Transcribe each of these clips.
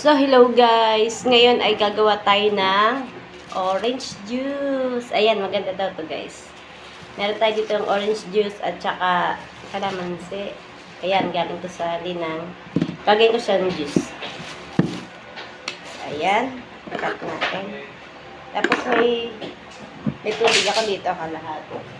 So, hello guys! Ngayon ay gagawa tayo ng orange juice. Ayan, maganda daw to guys. Meron tayo dito ng orange juice at saka kalamansi. Ayan, galing to sa linang. Gagawin ko siya ng juice. Ayan, cut natin. Tapos may may tubig ako dito kalahati.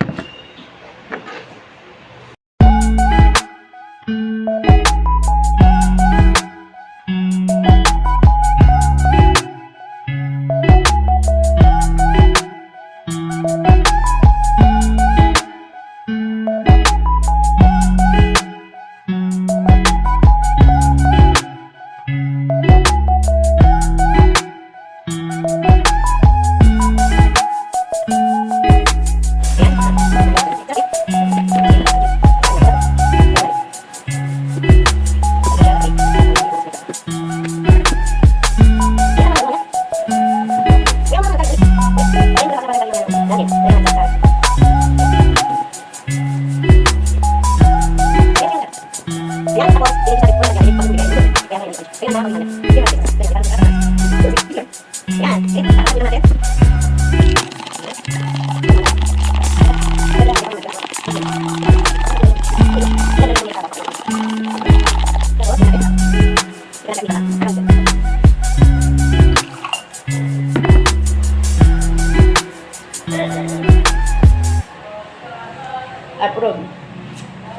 Approve.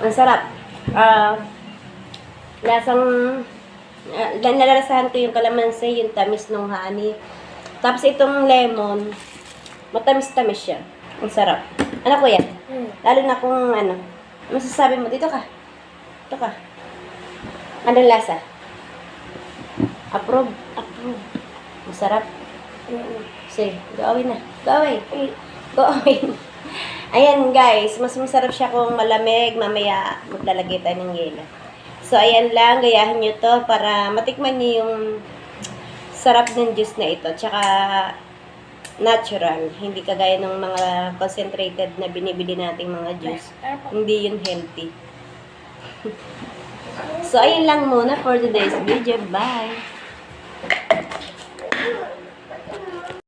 Ang sarap. Ah, lasang, uh, nalalasahan ko yung kalamansi, yung tamis ng honey. Tapos itong lemon, matamis-tamis siya. Ang sarap. Ano ko yan? Lalo na kung ano, masasabi mo, dito ka. Dito ka. Anong lasa? Approve. Approve. Masarap. Sige, go away na. Go away. Go away. Ayan guys, mas masarap siya kung malamig. Mamaya maglalagay tayo ng yelo. So ayan lang, gayahin nyo to para matikman nyo yung sarap ng juice na ito. Tsaka natural. Hindi kagaya ng mga concentrated na binibili nating mga juice. Hindi yun healthy. so ayun lang muna for today's video. Bye!